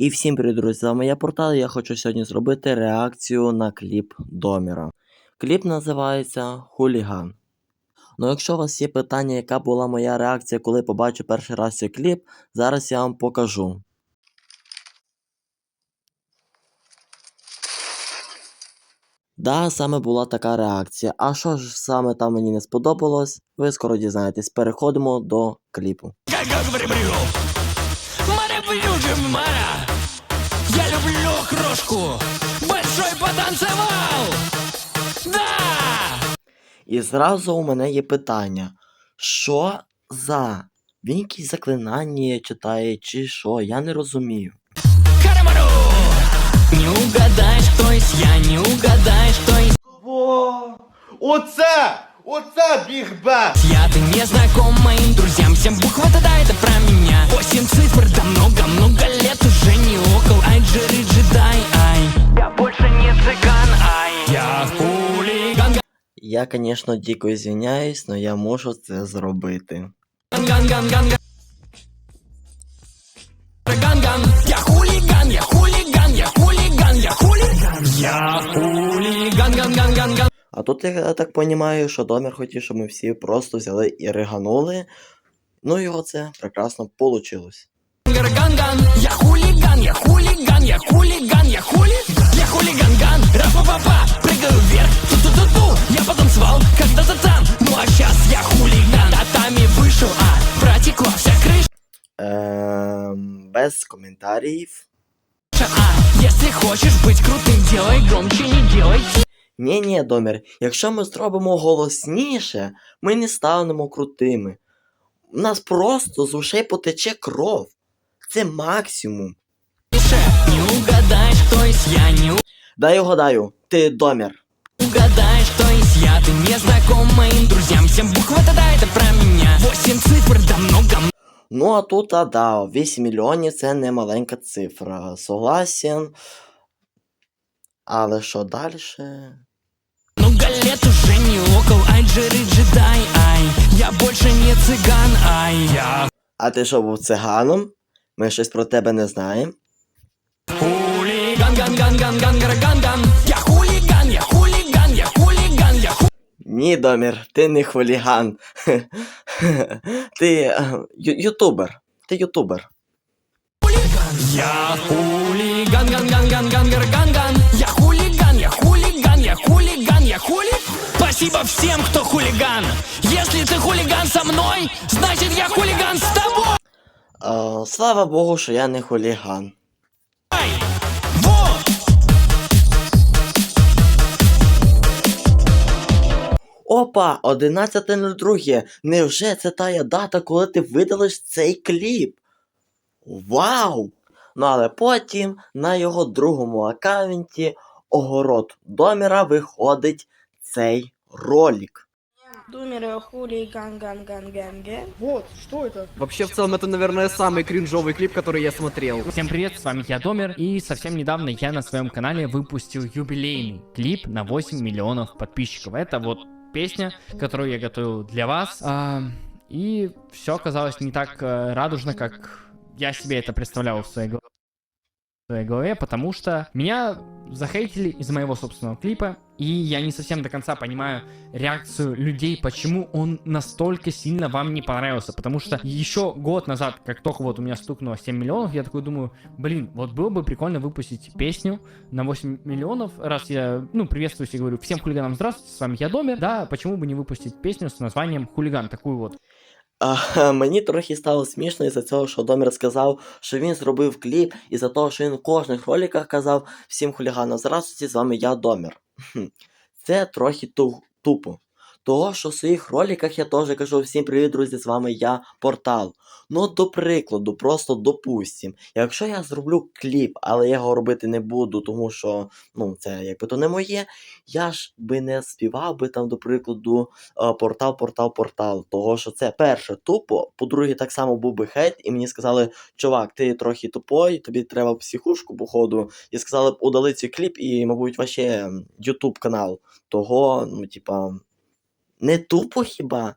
І всім привіт, друзі! З вами я Портал. Я хочу сьогодні зробити реакцію на кліп Доміра. Кліп називається Хуліган. Ну, якщо у вас є питання, яка була моя реакція, коли побачу перший раз цей кліп, зараз я вам покажу. Да, саме була така реакція. А що ж саме там мені не сподобалось, ви скоро дізнаєтесь. Переходимо до кліпу. Как крошку Большой потанцевал Да! І зразу у мене є питання: що за? Він якісь заклинання читає, чи що? Я не розумію. Карамару! Не угадаешь, кто есть я Не угадаешь, кто есть Во! Оце! Оце біг бен! я Ты не знаком моим друзьям Всем буква тогда это про меня Восемь цифр, Я, звісно, дико звиняюсь, але я можу це зробити. Я хулиган, я хулиган, я хулиган, я хулиган Я хулиган, ган-ган-ган-ган А тут я так розумію, що Домір хотів, щоб ми всі просто взяли і риганули. Ну і оце прекрасно вийшло. Я хулиган, я хулиган, я хулиган, я хули без коментарів. А если хочешь быть крутым Делай громче, не делай Ні, ні, Домір, якщо ми зробимо голосніше, ми не станемо крутими. У нас просто з ушей потече кров. Це максимум. тише Не угадаешь, кто есть я Не Дай угадаю, ти Домір. угадаешь, кто есть я Ты не знаком моим друзьям Всем буква тогда это про меня Восемь цифр, да много Ну а тут, а да, 8 мільйонів це не маленька цифра. Согласен. Але що далі? Много лет уже не около Ай, джири, джедай, ай Я больше не цыган, ай Я А ти що був циганом? Ми щось про тебе не знаємо. хулиган, ган, ган, ган, ган, ган, ган, ган Я хулиган, я хулиган, я хулиган, я хулиган Ні, Домір, ти не хуліган. ти е, ютубер. Ти ютубер. Я хулиган, ган, ган, ган, ган, ган, ган, ган Я хулиган, я хулиган, я хулиган, я хули Спасибо всем, кто хулиган Если ты хулиган со мной, значит я хулиган с тобой слава Богу, що я не хуліган. Опа, 11.02. Невже це тая дата, коли ти видалиш цей кліп? Вау! Ну але потім на його другому аккаунті Огород Доміра виходить цей ролик. Думеры, хули, ган ган ган ган ган. Вот, что это? Вообще, в целом, это, наверное, самый кринжовый клип, который я смотрел. Всем привет, с вами я Домер, и совсем недавно я на своем канале выпустил юбилейный клип на 8 миллионов подписчиков. Это вот песня, которую я готовил для вас. А, и все оказалось не так э, радужно, как я себе это представлял в своей голове своей голове, потому что меня захейтили из моего собственного клипа, и я не совсем до конца понимаю реакцию людей, почему он настолько сильно вам не понравился, потому что еще год назад, как только вот у меня стукнуло 7 миллионов, я такой думаю, блин, вот было бы прикольно выпустить песню на 8 миллионов, раз я, ну, приветствую и говорю, всем хулиганам здравствуйте, с вами я Домер, да, почему бы не выпустить песню с названием «Хулиган», такую вот. Мені трохи стало смішно із-за цього, що Домір сказав, що він зробив кліп, і за того, що він в кожних роликах казав всім хуліганам здравствуйте, з вами я Домір. Це трохи тупо. Того, що в своїх роликах я теж кажу всім привіт, друзі, з вами я Портал. Ну, до прикладу, просто допустим, якщо я зроблю кліп, але я його робити не буду, тому що ну, це якби то не моє, я ж би не співав би там, до прикладу, е, портал, портал, портал. Того, що це перше тупо. По-друге, так само був би хейт, і мені сказали, чувак, ти трохи тупой, тобі треба психушку, походу. І сказали б, удали цей кліп і, мабуть, ваше YouTube канал. Того, ну, типа, не тупо хіба?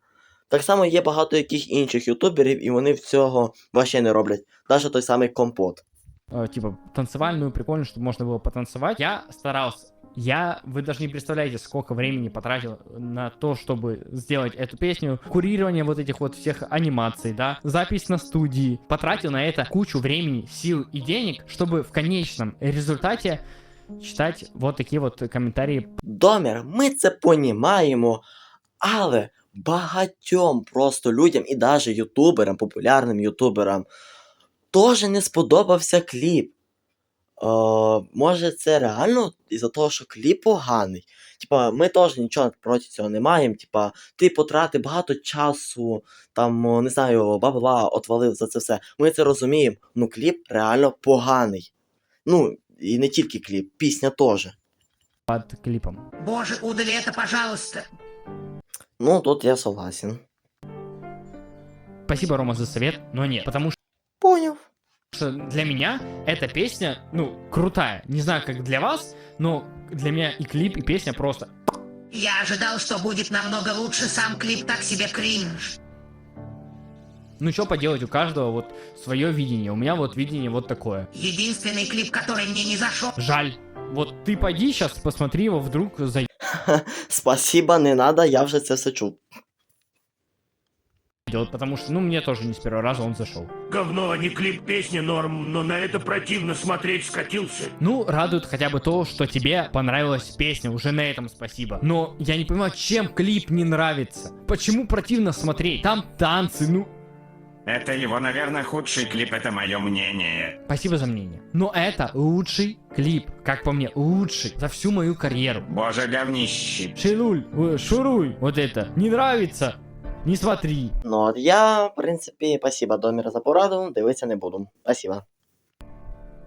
Так само є багато яких інших ютуберів, і вони в цього вообще не роблять. Навіть той самий компот. э, типа танцевальную, прикольную, чтобы можно было потанцевать. Я старался. Я, вы даже не представляете, сколько времени потратил на то, чтобы сделать эту песню, курирование вот этих вот всех анимаций, да, запись на студии. Потратил на это кучу времени, сил и денег, чтобы в конечном результате читать вот такі от коментарі Домір, ми це понімаємо, але багатьом просто людям і навіть ютуберам, популярним ютуберам, теж не сподобався кліп. Е, може, це реально із-за того, що кліп поганий. Типа, ми теж нічого проти цього не маємо. Типа, ти потратив багато часу, там, не знаю, бабла отвалив за це все. Ми це розуміємо. Ну, кліп реально поганий. Ну, і не тільки кліп, пісня теж. під кліпом. Боже, удали это, пожалуйста. Ну, тут я согласен. Спасибо, Рома, за совет, но нет, потому Поняв. что для меня эта песня, ну, крутая. Не знаю, как для вас, но для меня и клип, и песня просто Я ожидал, что будет намного лучше сам клип, так себе кринж. Ну что поделать, у каждого вот свое видение. У меня вот видение вот такое. Единственный клип, который мне не зашел. Жаль. Вот ты пойди сейчас посмотри его, вдруг зайдет, Спасибо, не надо, я вже це все чув. потому что, ну, мне тоже не с первого раза он зашел. Говно, а не клип песни норм, но на это противно смотреть скатился. Ну, радует хотя бы то, что тебе понравилась песня, уже на этом спасибо. Но я не понимаю, чем клип не нравится. Почему противно смотреть? Там танцы, ну, Это его, наверное, худший клип, это мое мнение. спасибо за мнение. Но это лучший клип, как по мне, лучший за всю мою карьеру. Боже, говнище. Шилуль, э, шуруй, вот это, не нравится, не смотри. Ну от я, в принципі, спасибо, Домір, за пораду, дивитися не буду. Спасибо.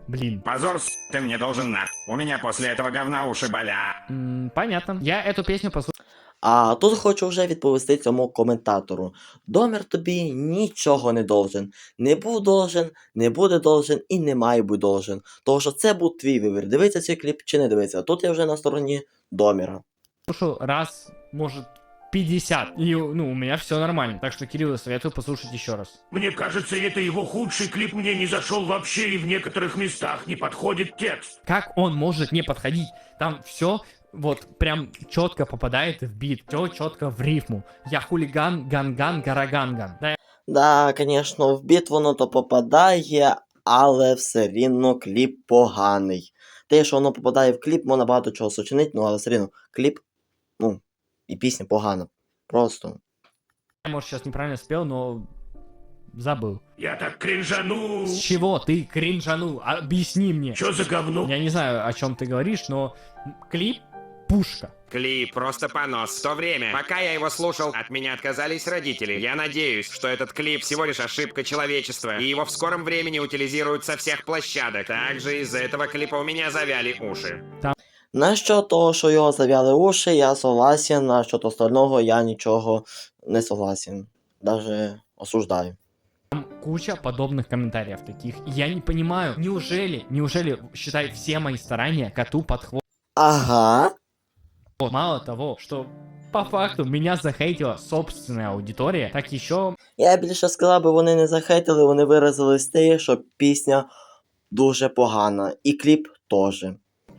Блин. Позор, с***, ты мне должен на. У меня после этого говна уши болят. М, понятно. Я эту песню послушал. А тут хочу вже відповісти цьому коментатору. Домір тобі нічого не должен. Не був должен, не буде должен і не має бути должен. Тому що це був твій вибір. Дивиться цей кліп чи не дивиться. Тут я вже на стороні Доміра. слушал раз, может, 50. И, ну, у меня все нормально. Так что, Кирилл, советую послушать еще раз. Мне кажется, это его худший клип мне не зашел вообще и в некоторых местах не подходит текст. Как он может не подходить? Там все вот прям четко попадает в бит, все четко в рифму. Я хулиган, ганган, гараганган. Да, Да, звісно, в біт воно то попадає, але все рівно кліп поганий. Те, що воно попадає в кліп, можна багато чого сочинити, ну але все рівно кліп, ну, і пісня погана. Просто. я, может, сейчас неправильно спел, но забыл. Я так кринжану. С чего ты кринжанул? Объясни мне. Чё за говно? Я не знаю, о чем ты говоришь, но клип пушка. Клип просто понос. В то время, пока я его слушал, от меня отказались родители. Я надеюсь, что этот клип всего лишь ошибка человечества, и его в скором времени утилизируют со всех площадок. Также из-за этого клипа у меня завяли уши. Насчет того, що його зав'яли уші, я согласен, а щодо остального я нічого не согласен. Даже осуждаю. Там куча подобных комментариев таких. Я не понимаю, неужели, неужели, считай, все мои старания коту под хвост? Ага. Мало того, что по факту меня захейтила собственная аудитория, так еще Я більше сказав би, вони не захейтили, вони виразились те, що пісня дуже погана. І кліп теж.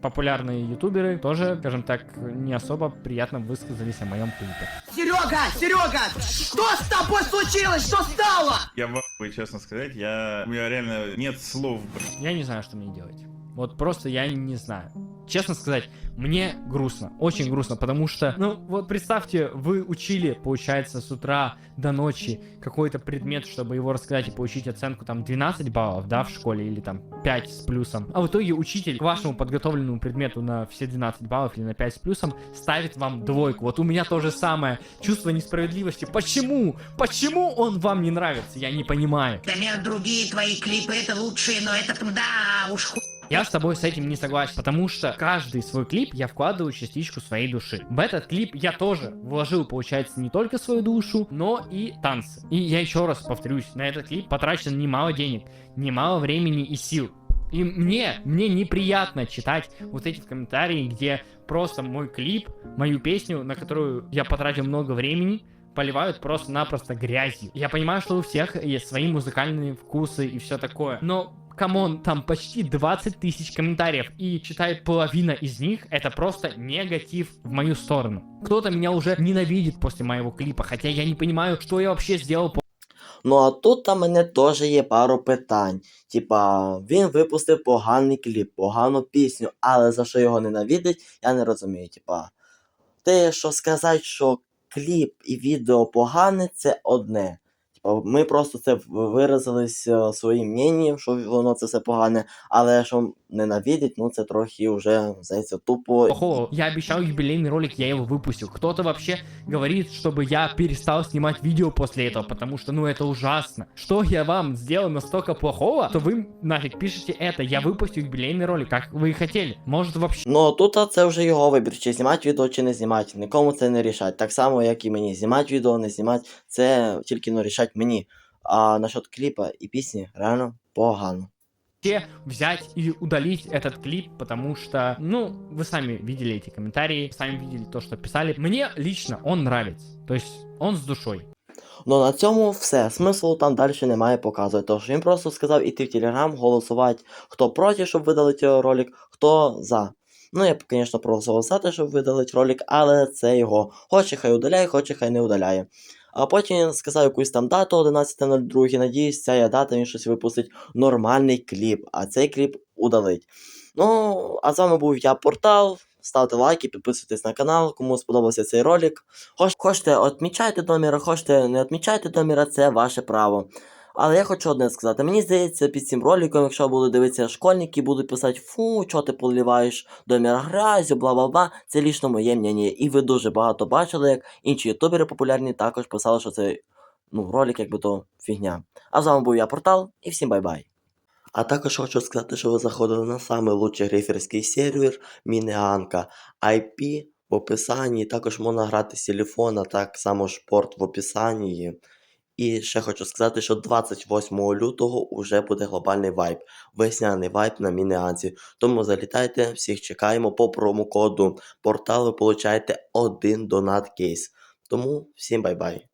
популярные ютуберы тоже, скажем так, не особо приятно высказались о моем клипе. Серега, Серега, что с тобой случилось? Что стало? Я в ахуе, честно сказать, я... У меня реально нет слов, блин. Я не знаю, что мне делать. Вот просто я не знаю. Честно сказать, мне грустно, очень грустно, потому что, ну, вот представьте, вы учили, получается, с утра до ночи какой-то предмет, чтобы его рассказать и получить оценку там 12 баллов, да, в школе, или там 5 с плюсом. А в итоге учитель к вашему подготовленному предмету на все 12 баллов или на 5 с плюсом ставит вам двойку. Вот у меня то же самое. Чувство несправедливости. Почему? Почему он вам не нравится? Я не понимаю. Например, другие твои клипы это лучшие, но этот, да, уж ху... Я с тобой с этим не согласен, потому что каждый свой клип я вкладываю частичку своей души. В этот клип я тоже вложил, получается, не только свою душу, но и танцы. И я еще раз повторюсь, на этот клип потрачено немало денег, немало времени и сил. И мне, мне неприятно читать вот эти комментарии, где просто мой клип, мою песню, на которую я потратил много времени, поливают просто-напросто грязью. Я понимаю, что у всех есть свои музыкальные вкусы и все такое, но камон, там почти 20 тысяч комментариев, и читает половина из них, это просто негатив в мою сторону. Кто-то меня уже ненавидит после моего клипа, хотя я не понимаю, что я вообще сделал Ну а тут там мене теж є пару питань. Типа, він випустив поганий кліп, погану пісню, але за що його ненавидить, я не розумію. Типа, те, що сказати, що кліп і відео погане, це одне. Типа, ми просто це виразились е, своїм мненням, що воно це все погане, але що ненавидить, ну це трохи вже, здається, тупо. плохого. Я обещал юбилейный ролик, я его выпустил. Кто-то вообще говорит, чтобы я перестал снимать видео после этого, потому что, ну, это ужасно. Что я вам сделал настолько плохого, что вы нафиг пишете это? Я выпустил юбилейный ролик, как вы и хотели. Может, вообще Ну тут а це вже його вибір, чи знімати відео, чи не знімати. Нікому це не рішать. Так само, як і мені. Знімати відео, не знімати, це тільки ну, рішать мені. А насчет кліпа і пісні реально погано. взять и удалить этот клип, потому что, ну, вы сами видели эти комментарии, сами видели то, что писали. Мне лично он нравится. То есть он с душой. Ну на цьому все. Смислу там далі немає показувати. Тож він просто сказав іти в Телеграм, голосувати, хто проти, щоб видалити ролик, хто за. Ну, я б, звісно, проголосував за те, щоб видалити ролик, але це його. Хоче хай удаляє, хоче хай не удаляє. А потім він сказав якусь там дату 11.02. Надіюсь, ця дата він щось випустить нормальний кліп, а цей кліп удалить. Ну, а з вами був я, Портал. Ставте лайки, підписуйтесь на канал, кому сподобався цей ролик. Хоч, хочете, відмічайте доміра, хочете, не відмічайте доміра, це ваше право. Але я хочу одне сказати. Мені здається, під цим роликом, якщо будуть дивитися школьники, будуть писати фу, чого ти поливаєш доміра грязю, бла бла бла. Це лічно моє мнення. І ви дуже багато бачили, як інші ютубери популярні також писали, що це ну, ролик якби то фігня. А з вами був я Портал, і всім бай-бай. А також хочу сказати, що ви заходили на лучший гриферський сервер Мінеанка. IP в описанні, також можна грати з телефона, так само ж порт в описанні. І ще хочу сказати, що 28 лютого вже буде глобальний вайп, весняний вайп на Мінеанці. Тому залітайте, всіх чекаємо по промокоду порталу, получаєте один донат кейс. Тому всім бай-бай.